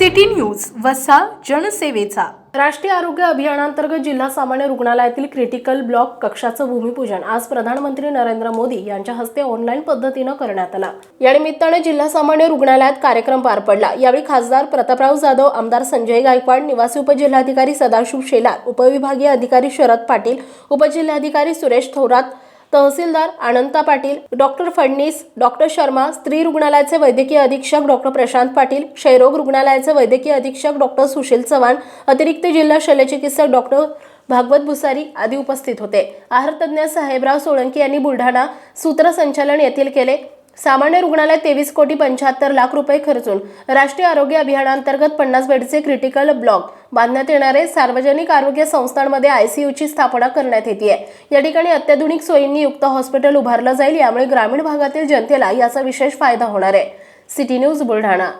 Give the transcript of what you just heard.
City news वसा जनसेवेचा. राष्ट्रीय आरोग्य अभियानांतर्गत जिल्हा सामान्य रुग्णालयातील क्रिटिकल ब्लॉक कक्षाचं भूमिपूजन आज प्रधानमंत्री नरेंद्र मोदी यांच्या हस्ते ऑनलाईन पद्धतीनं करण्यात आला. या निमित्ताने जिल्हा सामान्य रुग्णालयात कार्यक्रम पार पडला. यावेळी खासदार प्रतापराव जाधव आमदार संजय गायकवाड निवासी उपजिल्हाधिकारी सदाशिव शेलार उपविभागीय अधिकारी शरद पाटील उपजिल्हाधिकारी सुरेश थोरात तहसीलदार अनंता पाटील डॉक्टर फडणीस डॉक्टर शर्मा स्त्री रुग्णालयाचे वैद्यकीय अधीक्षक डॉक्टर प्रशांत पाटील क्षयरोग रुग्णालयाचे वैद्यकीय अधीक्षक डॉक्टर सुशील चव्हाण अतिरिक्त जिल्हा शल्यचिकित्सक डॉक्टर भागवत भुसारी आदी उपस्थित होते. आहार तज्ज्ञ साहेबराव सोळंकी यांनी बुलढाणा सूत्रसंचालन येथील केले. सामान्य रुग्णालयात तेवीस कोटी पंच्याहत्तर लाख रुपये खर्चून राष्ट्रीय आरोग्य अभियानांतर्गत पन्नास बेडचे क्रिटिकल ब्लॉक बांधण्यात येणारे सार्वजनिक आरोग्य संस्थांमध्ये आयसीयूची स्थापना करण्यात येते या ठिकाणी अत्याधुनिक सोयींनी युक्त हॉस्पिटल उभारलं जाईल यामुळे ग्रामीण भागातील जनतेला याचा विशेष फायदा होणार आहे. City news Buldhana.